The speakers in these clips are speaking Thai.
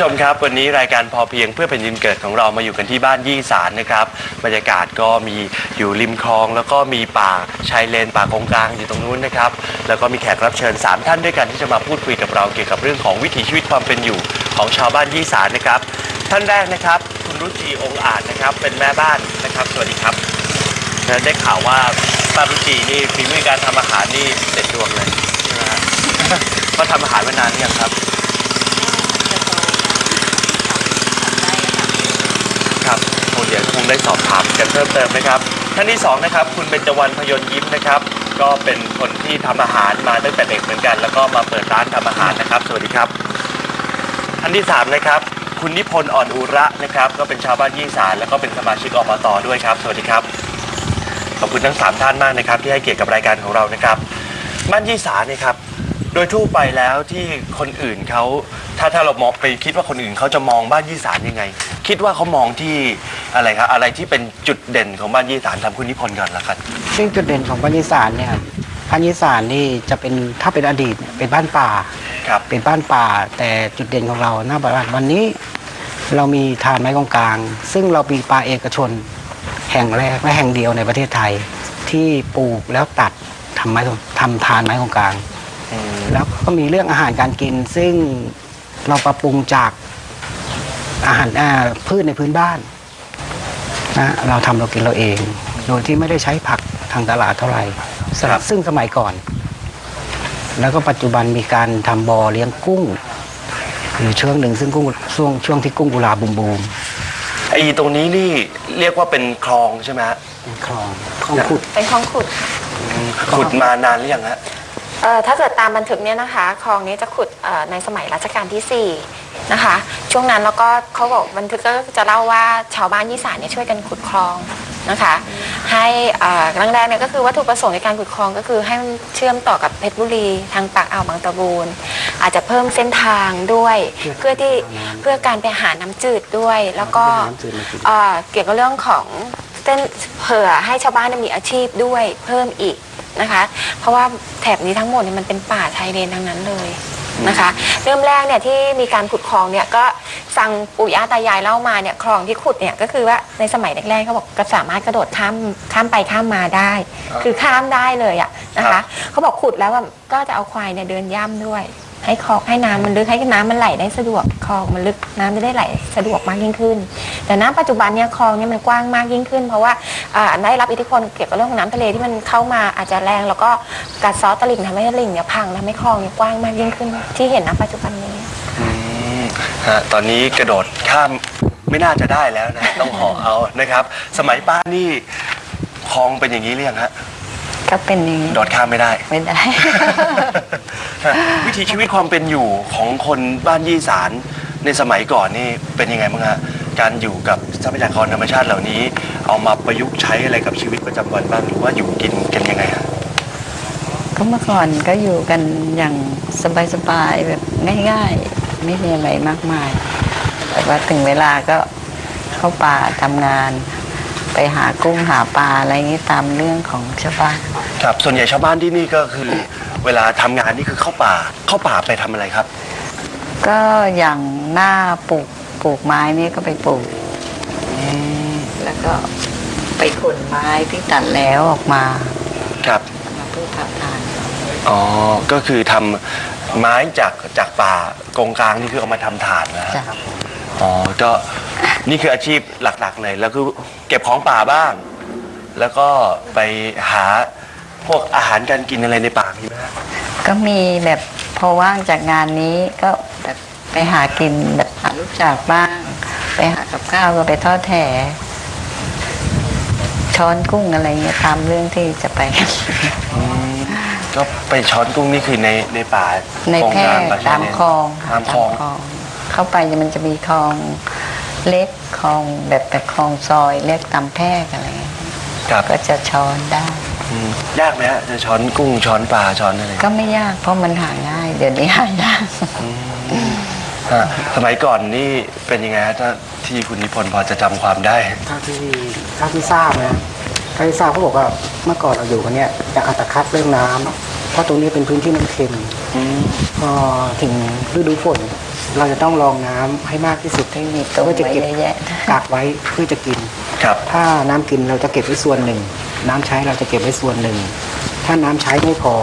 ผู้ชมครับ วันนี้รายการพอเพียงเพื่อแผ่นดินเกิดของเรามาอยู่กันที่บ้านยี่สารนะครับ บรรยากาศก็มีอยู่ริมคลอง แล้วก็มีป่าชายเลนป่าโกงกลางอยู่ตรงนู้นนะครับ แล้วก็มีแขกรับเชิญ 3 ท่านด้วยกันที่จะมาพูดคุยกับเราเกี่ยวกับเรื่องของวิถีชีวิตความเป็นอยู่ของชาวบ้านยี่สารนะครับ ท่านแรกนะครับ คุณรุจีองค์อาจนะครับ เป็นแม่บ้านนะครับ สวัสดีครับได้ข่าวว่าป้ารุจีนี่ฝีมือการทำอาหารนี่เด็ดดวงเลยใช่ไหมฮะก็ทำอาหารมานานหรือยังครับ ครับคงเดี๋ยวคงได้สอบถามกันเพิ่มเติมนะครับท่านที่สองนะครับคุณเบญจวรรณพยนต์ยิ้มนะครับ ก็เป็นคนที่ทำอาหารมาตั้งแต่เด็กเหมือนกัน แล้วก็มาเปิดร้านทำอาหารนะครับ สวัสดีครับ ท่านที่สามนะครับคุณนิพนธ์อ่อนอุระนะครับ ก็เป็นชาวบ้านยี่สารแล้วก็เป็นสมาชิกอบตด้วยครับ สวัสดีครับ ขอบคุณทั้งสามท่านมากนะครับ ที่ให้เกียรติกับรายการของเรานะครับ บ้านยี่สารเนี่ยครับ โดยทั่วไปแล้วที่คนอื่นเขาถ้าถ้าเรามองไปคิดว่าคนอื่นเขาจะมองบ้านยี่สารยังไง คิดว่าเขามองที่อะไรครับอะไรที่เป็นจุดเด่นของบ้านยี่สารทำคุณนิพนธ์ก่อนละกันซึ่งจุดเด่นของพันยิสารเนี่ยครับพันยิสารนี่จะเป็นถ้าเป็นอดีตเนี่ยเป็นบ้านป่า ครับ เป็นบ้านป่า แต่จุดเด่นของเราหน้าบ้านวันนี้เรามีทานไม้กองกลาง ซึ่งเรามีป่าเอกชน แห่งแรกและแห่งเดียวในประเทศไทย ที่ปลูกแล้วตัดทำไม้ทำทานไม้กองกลางอืม แล้วก็มีเรื่องอาหารการกิน ซึ่งเราปรับปรุงจากอาหารอ่าพืชในพื้นบ้านนะเราทำเรากินเราเอง โดยที่ไม่ได้ใช้ผักทางตลาดเท่าไหร่สำหรับ ซึ่งสมัยก่อน แล้วก็ปัจจุบันมีการทำบ่อเลี้ยงกุ้งอยู่ช่วงหนึ่งซึ่งกุ้งช่วงช่วงที่กุ้งกุลาบูมบูมไอ้ตรงนี้นี่เรียกว่าเป็นคลองใช่ไหมฮะเป็นคลองคลองขุดเป็นคลองขุดขุดมานานหรือยังฮะ เอ่อถ้าเกิดตามบันทึกเนี่ยนะคะคลองนี้จะขุดเอ่อในสมัยรัชกาลที่4นะคะ ช่วงนั้นแล้วก็เขาบอกบันทึกก็จะเล่าว่าชาวบ้านยี่สานเนี่ยช่วยกันขุดคลองนะคะ ให้เอ่อครั้งแรกเนี่ยก็คือวัตถุประสงค์ในการขุดคลองก็คือให้มันเชื่อมต่อกับเพชรบุรี ทางปากอ่าวบางตะบูนอาจจะเพิ่มเส้นทางด้วย เพื่อที่เพื่อการไปหาน้ำจืดด้วย แล้วก็น้ำจืดมากิน เอ่อเกี่ยวกับเรื่องของเส้นเผื่อให้ชาวบ้านมีอาชีพด้วยเพิ่มอีก นะคะ เพราะว่าแถบนี้ทั้งหมดเนี่ยมันเป็นป่าชายเลนทั้งนั้นเลยนะคะ เริ่มแรกเนี่ยที่มีการขุดคลองเนี่ยก็ฟังปู่ย่าตายายเล่ามาเนี่ยคลองที่ขุดเนี่ยก็คือว่าในสมัยแรกๆเขาบอกก็สามารถกระโดดข้ามข้ามไปข้ามมาได้ คือข้ามได้เลยอะนะครัคะบเขาบอกขุดแล้วอะก็จะเอาควายเนี่ยเดินย่ำด้วย ให้คลองให้น้ำมันลึกให้น้ำมันไหลได้สะดวกคลองมันลึกน้ำจะได้ไหลสะดวกมากยิ่งขึ้น แต่ณปัจจุบันเนี่ยคลองเนี่ยมันกว้างมากยิ่งขึ้น เพราะว่าอ่าได้รับอิทธิพลเกี่ยวกับเรื่องของน้ำทะเลที่มันเข้ามาอาจจะแรง แล้วก็กัดเซอตลิ่งทำให้ตลิ่งเนี่ยพังทำให้คลองเนี่ยกว้างมากยิ่งขึ้น ที่เห็นณปัจจุบันนี้ อืมฮะตอนนี้กระโดดข้ามไม่น่าจะได้แล้วนะ ต้องห่อเอานะครับ สมัยป้านี่คลองเป็นอย่างนี้หรือยังฮะก็เป็นอย่างนี้โดดข้ามไม่ได้ ไม่ได้วิถีชีวิตความเป็นอยู่ของคนบ้านยี่สารในสมัยก่อนนี่เป็นยังไงบ้างฮะ การอยู่กับทรัพยากรธรรมชาติเหล่านี้ เอามาประยุกต์ใช้อะไรกับชีวิตประจำวันบ้างหรือว่าอยู่กินกันยังไงฮะก็เมื่อก่อนก็อยู่กันอย่างสบายๆแบบง่ายๆ ไม่มีอะไรมากมาย แต่ว่าถึงเวลาก็เข้าป่าทำงาน ไปหากุ้งหาปลาอะไรอย่างนี้ตามเรื่องของชาวบ้านครับ ส่วนใหญ่ชาวบ้านที่นี่ก็คือ เวลาทำงานนี่คือเข้าป่าเข้าป่าไปทำอะไรครับ ก็อย่างหน้าปลูก ปลูกไม้นี่ก็ไปปลูก แล้วก็ไปขนไม้ที่ตัดแล้วออกมาครับ มาเพื่อทำทานอ๋อ ก็คือทำไม้จากจากป่ากงกลางนี่คือเอามาทำถ่านนะฮะจ้ะอ๋อ ก็นี่คืออาชีพหลักๆเลย แล้วคือเก็บของป่าบ้าง แล้วก็ไปหาพวกอาหารการกินอะไรในป่ามีไหมฮะก็มีแบบพอว่างจากงานนี้ก็แบบ ไปหากินแบบหาลูกจากบ้าง ไปหากับข้าวก็ไปทอดแถช้อนกุ้งอะไรเงี้ยตามเรื่องที่จะไป ก็ไปช้อนกุ้งนี่คือในในป่าในกงแพร่กลงป่ชยตามเลนคลองค่ะตามคลอง เข้าไปมันจะมีคลองเล็กคลองแบบแบบคลองซอยเล็กตามแพร่อะไรเงี้ยครับก็จะช้อนได้อืมยากไหมฮะจะช้อนกุ้งช้อนปลาช้อนอะไรก็ไม่ยากเพราะมันหาง่าย เดี๋ยวนี้หายาก ฮะสมัยก่อนนี่เป็นยังไงฮะถ้าที่คุณนิพนธ์พอจะจำความได้ เท่าที่เท่าที่ทราบนะเท่าที่ทราบเขาบอกว่าเมื่อก่อนเราอยู่กันเนี่ยจะอัตคัดเรื่องน้ำเพราะตรงนี้เป็นพื้นที่น้ำเค็มอืมพอถึงฤดูฝน เราจะต้องรองน้ำให้มากที่สุดที่มีตุ่มเพื่อจะไว้เก็บเยอะแยะ กักไว้เพื่อจะกิน ครับ ถ้าน้ำกินเราจะเก็บไว้ส่วนหนึ่ง น้ำใช้เราจะเก็บไว้ส่วนหนึ่ง ถ้าน้ำใช้ไม่พอ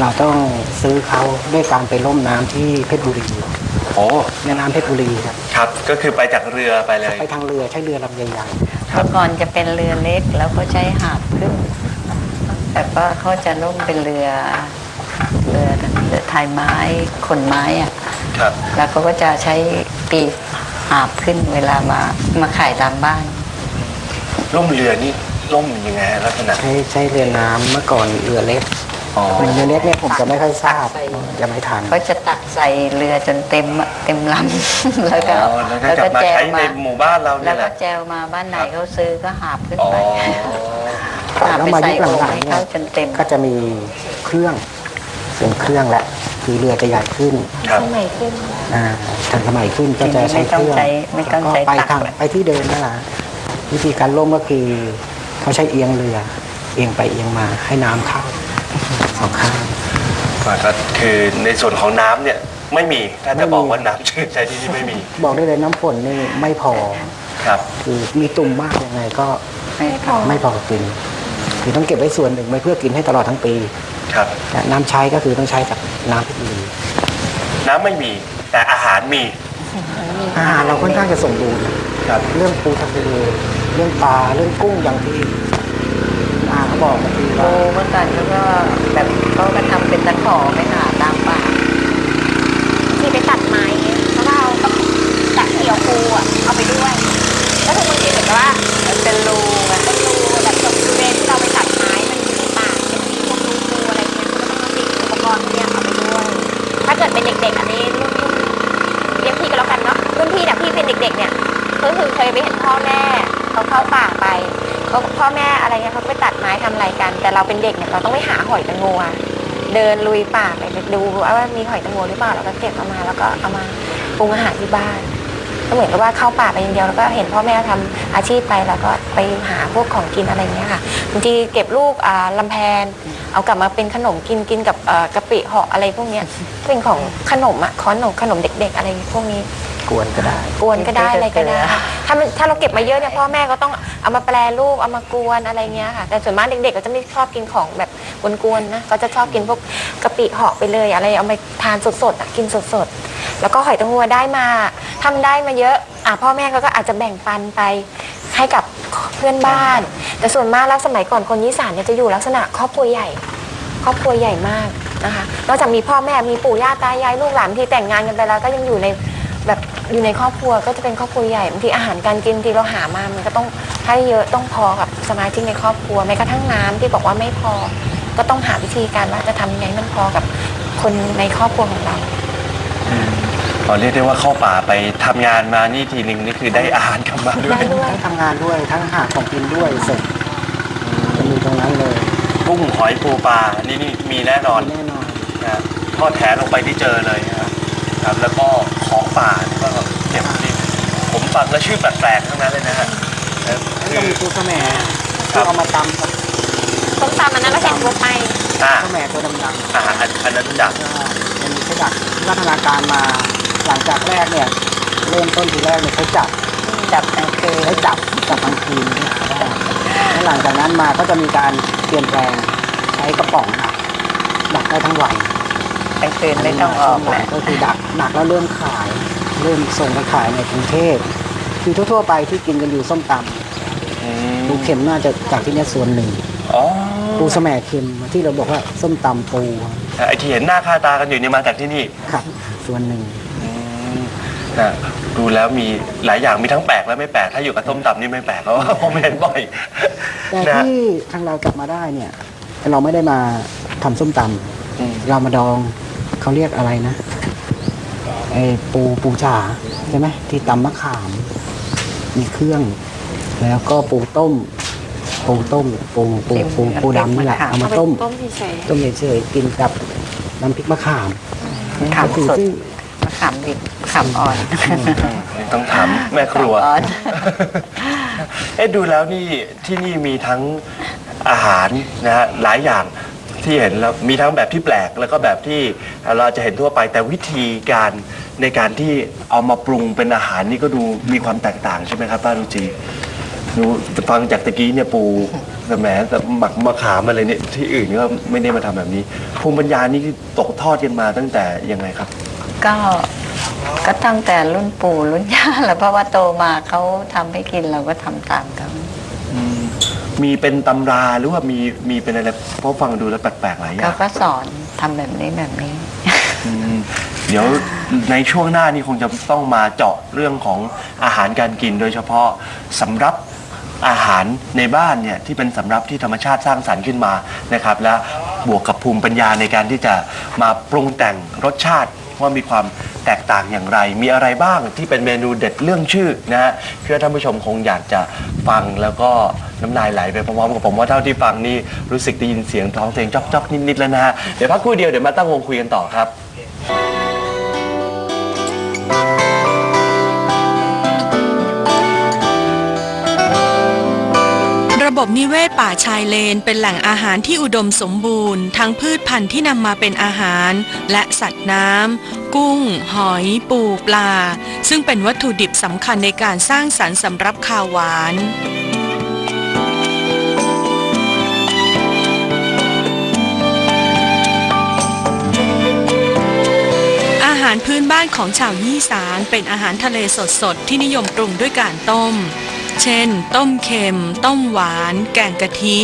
เราต้องซื้อเขาด้วยการไปล่มน้ำที่เพชรบุรี โอ้แม่น้ำเพชรบุรีครับครับ ก็คือไปจากเรือไปเลย ไปทางเรือใช้เรือลำใหญ่ครัเมื่บอก่อนจะเป็นเรือเล็กแล้วก็ใช้หาบขึ้น แต่ว่าเขาจะล่มเป็นเรือเรือเรือไทยไม้ขนไม้อะครับแล้วเขาก็จะใช้ปีกหาบขึ้นเวลามามาขายตามบ้าน ล่มเรือนี่ล่มยังไงฮะลักษณะ ๆใช้ใช้เรือน้ำเมื่อก่อนเรือเล็กอ๋อ เรือเล็กเนี่ยผมจะไม่ค่อยทราบตักใส่ จะไม่ทัน เขาจะตักใส่เรือจนเต็มอะเต็มลำ แล้วก็อ๋อแล้วก็กลับมาใช้ในหมู่บ้านเราแล้เนี่วยแหก็ละ แจวมาบ้านไหนเขาซื้อก็หาบขึ้นอ๋อ ไปหาบแล้วไปมาใส่ยุคโอ่งหลังให้ๆเนี่เขายจนเต็มก็จะมีเครื่องเป็นเครื่องแหละคือเรือจะใหญ่ขึ้นครับ สมัยขึ้น อ่าทันสมัยขึ้นก็จะใช้เครื่องไม่ต้องใช้แล้วก็ไปตัก ทางไปที่เดินนั่นแหละวิธีการล่มก็คือเขาใช้เอียงเรือ เอียงไปเอียงมาให้น้ำเข้า สองข้าง ก็คือในส่วนของน้ำเนี่ยไม่มีถ้าจะบอกไม่มีว่าน้ำชื่นใจที่นี่ไม่มีบอกได้เลยน้ำฝนนี่ไม่พอ ครับ คือมีตุ่มมากยังไงก็ไม่พอไม่พอกิน คือต้องเก็บไว้ส่วนหนึ่งไว้เพื่อกินให้ตลอดทั้งปี ครับและน้ำใช้ก็คือต้องใช้จากน้ำเพชรบุรีน้ำไม่มีแต่อาหารมี อาหารเราค่อนข้างจะสมบูรณ์ ครับ เรื่องปูทะเลเรื่องปลา เรื่องกุ้งอย่างที่อาเขา บอกก็คือโอ้ว่าเมื่อก่อนเขาก็แบบเขาก็ทำเป็นตะขอไหมคะ เราเป็นเด็กเนี่ยเราต้องไปหาหอยแตงโมเดินลุยป่าไปดูว่ามีหอยแตงโมหรือเปล่าเราก็เก็บเอามา แล้วก็เอามาปรุงอาหารที่บ้านก็เหมือนกับว่าเข้าป่าไปอย่างเดียวแล้วก็เห็นพ่อแม่ทำอาชีพไปแล้วก็ไปหาพวกของกินอะไรเงี้ยค่ะบางทีเก็บลูกอ่าลำแพน เอากลับมาเป็นขนมกินกินกับกะปิหาะอะไรพวกเนี้ยเป็นของขนมอะขนมขนมเด็ก ๆ อะไรพวกนี้ กวนก็ได้ กวนก็ได้อะไรก็ได้ ถ้ามันถ้าเราเก็บมาเยอะเนี่ยพ่อแม่ก็ต้องเอามาแปรรูปเอามากวนอะไรเงี้ยค่ะ แต่ส่วนมากเด็กๆก็จะไม่ชอบกินของแบบกวนๆนะก็จะชอบกินพวกกะปิเหาะไปเลยอะไรเอามาทานสดๆอะกินสดๆ แล้วก็หอยแตงโมได้มาทำได้มาเยอะอะพ่อแม่เขาก็อาจจะแบ่งปันไปให้กับเพื่อนบ้าน แต่ส่วนมากแล้วสมัยก่อนคนยี่สานเนี่ยจะอยู่ลักษณะครอบครัวใหญ่ ครอบครัวใหญ่มากนะคะนอกจากมีพ่อแม่มีปู่ย่าตายายลูกหลานที่แต่งงานกันไปแล้วก็ยังอยู่ใน แบบอยู่ในครอบครัวก็จะเป็นครอบครัวใหญ่บางทีอาหารการกินที่เราหามามันก็ต้องให้เยอะต้องพอกับสมาชิกในครอบครัวแม้กระทั่งน้ำที่บอกว่าไม่พอ ก็ต้องหาวิธีการว่าจะทำยังไงให้มันพอกับคนในครอบครัวของเราขอเรียกได้ว่าเข้าป่าไปทำงานมานี่ทีหนึ่งนี่คือได้อาหารกลับมาด้วยได้ด้วย ทั้งทำงานด้วยทั้งหาของกินด้วยเสร็จจะมีตรงนั้นเลยกุ้งหอยปูปลานี่นี่มีแน่นอนแน่นอน นะทอดแถลงไปที่เจอเลยนะครับครับแล้วก็ ของป่านี่ก็เก็บนี่ผมฟังแล้วชื่อแปลกๆทั้งนั้นเลยนะฮะนะแล้วคืก็อมีปูสะแหมครัที่บเอามาตำกับต้มตำอันนั้นเราเห็นทั่วไปอ่าสะแหมตัวดำๆอาหารอันนั้นรู้จักก็มันมีขยักพัฒนาการมาหลังจากแรกเนี่ยเริ่มต้นทีแรกเนี่ยเขาจับจับกลางคืนใช้จับจับกลางคืนเนี่ยแล้วหลังจากนั้นมาก็จะมีการเปลี่ยนแปลงใช้กระป๋องดักดักได้ทั้งวัน กลางคืนไม่ต้องออกแหแหละละก็คือดักดักแล้วเริ่มขาย เริ่มส่งไปขายในกรุงเทพคือทั่วๆไปที่กินกันอยู่ส้มตำปูเข็มน่าจะจากที่เนี้ยส่วนหนึ่ง อ๋อปูสะแหมเค็มที่เราบอกว่าส้มตำปูไอที่เห็นหน้าค่าตากันอยู่นี่มาจากที่นี่ครับ ส่วนหนึ่งนะดูแล้วมีหลายอย่างมีทั้งแปลกและไม่แปลกถ้าอยู่กับส้มตำนี่ไม่แปลกเพราะว่าผมเห็นบ่อยแต่นะที่ทางเราจับมาได้เนี่ย เราไม่ได้มาทำส้มตำอืมเรามาดอง เขาเรียกอะไรนะไอ้ปูปูจ่าใช่ไหมที่ตำมะขาม มีเครื่อง แล้วก็ปูต้ม ปูต้ม ปูปูปูปูดำนี่แหละเอามาต้ม ต้มเฉยต้มเฉยๆกินกับน้ำพริกมะขามขามก็คือสดซึ่งมะขามดิบมะขามอ่อนต้องถามแม่ครัว อ่อนเอ๊ะดูแล้วนี่ที่นี่มีทั้งอาหารนะฮะหลายอย่าง ที่เห็นแล้วมีทั้งแบบที่แปลกแล้วก็แบบที่เราจะเห็นทั่วไปแต่วิธีการในการที่เอามาปรุงเป็นอาหารนี่ก็ดูมีความแตกต่างใช่ไหมครับป้ารุจีดูฟังจากตะกี้เนี่ยปูแต่แหมแต่หมักมะขามอะไรเนี่ยที่อื่นก็ไม่ได้มาทำแบบนี้ ภูมิปัญญานี่ตกทอดกันมาตั้งแต่ยังไงครับ ก็ก็ตั้งแต่รุ่นปู่รุ่นย่าแล้วเพราะว่าโตมาเขาทำให้กินเราก็ทำตามเขา มีเป็นตำราหรือว่ามีมีเป็นอะไรเพราะฟังดูแล้วแปลกๆหลายอย่าเขางก็สอนทำแบบนี้แบบนี้ อืมเดี๋ยวในช่วงหน้านี่คงจะต้องมาเจาะเรื่องของอาหารการกิน โดยเฉพาะสำรับอาหารในบ้านเนี่ยที่เป็นสำรับที่ธรรมชาติสร้างสรรค์ขึ้นมานะครับ และบวกกับภูมิปัญญาในการที่จะมาปรุงแต่งรสชาติ ว่ามีความแตกต่างอย่างไร มีอะไรบ้างที่เป็นเมนูเด็ดเรื่องชื่อนะฮะเพื่อท่านผู้ชมคงอยากจะฟังแล้วก็น้ำลายไหลไปพร้อมๆกับผมว่าเท่าที่ฟังนี่รู้สึกได้ยินเสียงท้องเพลงจ๊อกๆนิดๆแล้วนะฮะเดี๋ยวพักครู่เดียวเดี๋ยวมาตั้งวงคุยกันต่อครับ บบนิเวศป่าชายเลนเป็นแหล่งอาหารที่อุดมสมบูรณ์ ทั้งพืชพันธุ์ที่นำมาเป็นอาหาร และสัตว์น้ำกุ้ง หอย ปูปลา ซึ่งเป็นวัตถุดิบสำคัญในการสร้างสรรค์สำรับข้าวหวานอาหารพื้นบ้านของชาวยี่สานเป็นอาหารทะเลสดๆ ที่นิยมปรุงด้วยการต้ม เช่น ต้มเค็ม ต้มหวาน แกงกะทิ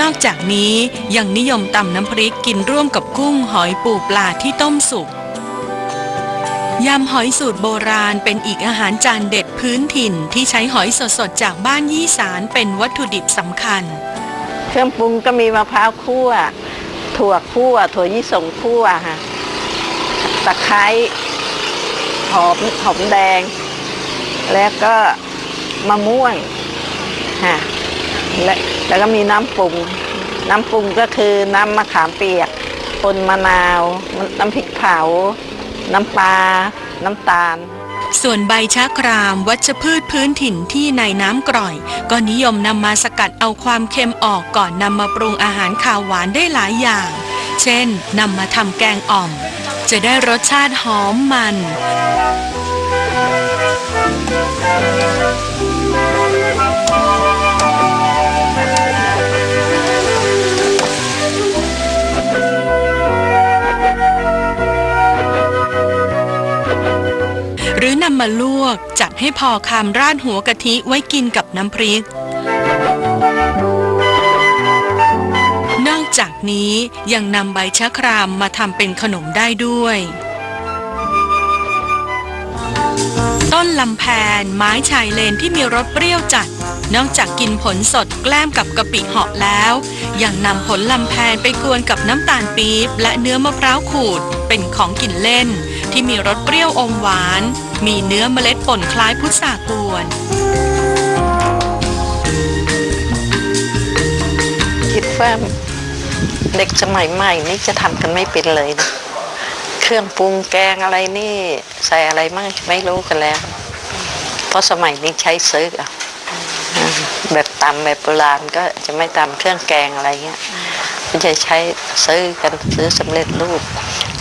นอกจากนี้ยังนิยมตำน้ำพริกกินร่วมกับกุ้งหอยปูปลาที่ต้มสุกยำหอยสูตรโบราณเป็นอีกอาหารจานเด็ดพื้นถิ่นที่ใช้หอยสดๆ จากบ้านยี่สานเป็นวัตถุดิบสำคัญ เครื่องปรุงก็มีมะพร้าวคั่ว ถั่วคั่ว ถั่วยี่สงคั่วค่ะตะไคร้ หอมหอมแดง แล้วก็มะม่วงค่ะและแล้วก็มีน้ำปรุง น้ำปรุงก็คือน้ำมะขามเปียกปนมะนาว น้ำพริกเผา น้ำปลา น้ำตาล ส่วนใบชะคราม วัชพืชพื้นถิ่นที่ในน้ำกร่อย ก็นิยมนำมาสกัดเอาความเค็มออกก่อนนำมาปรุงอาหารข้าวหวานได้หลายอย่าง เช่นนำมาทำแกงอ่อม จะได้รสชาติหอมมัน หรือนำมาลวกจัดให้พอคำราดหัวกะทิไว้กินกับน้ำพริก นี้ยังนำใบชะครามมาทำเป็นขนมได้ด้วย ต้นลำแพนไม้ชายเลนที่มีรสเปรี้ยวจัด นอกจากกินผลสดแกล้มกับกะปิเหาะแล้ว ยังนำผลลำแพนไปกวนกับน้ำตาลปี๊บและเนื้อมะพร้าวขูดเป็นของกินเล่น ที่มีรสเปรี้ยวอมหวาน มีเนื้อเมล็ดป่นคล้ายพุทรากวนคิดว่า เด็กสมัยใหม่นี่จะทำกันไม่เป็นเลยนะเครื่องปรุงแกงอะไรนี่ใส่อะไรมั่งไม่รู้กันแล้ว เพราะสมัยนี้ใช้ซื้อออแบบตำแบบโบราณก็จะไม่ตำเครื่องแกงอะไรเงี้ยก็จะใช้ซื้อกันซื้อสำเร็จรูป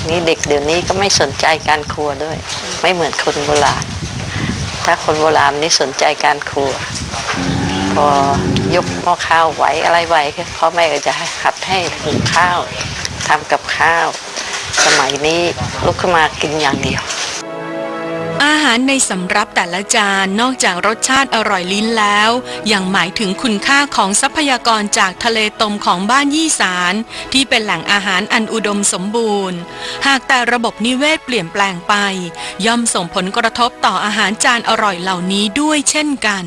นี่เด็กเดี๋ยวนี้ก็ไม่สนใจการครัวด้วย ไม่เหมือนคนโบราณ ถ้าคนโบราณนี่สนใจการครัว พอ ยกหม้อข้าวไหวอะไรไหวพ่อแม่ก็จะหัดให้หุงข้าวทำกับข้าว สมัยนี้ลุกขึ้นมากินอย่างเดียว อาหารในสำรับแต่ละจานนอกจากรสชาติอร่อยลิ้นแล้ว ยังหมายถึงคุณค่าของทรัพยากรจากทะเลตมของบ้านยี่สานที่เป็นแหล่งอาหารอันอุดมสมบูรณ์ หากแต่ระบบนิเวศเปลี่ยนแปลงไป ย่อมส่งผลกระทบต่ออาหารจานอร่อยเหล่านี้ด้วยเช่นกัน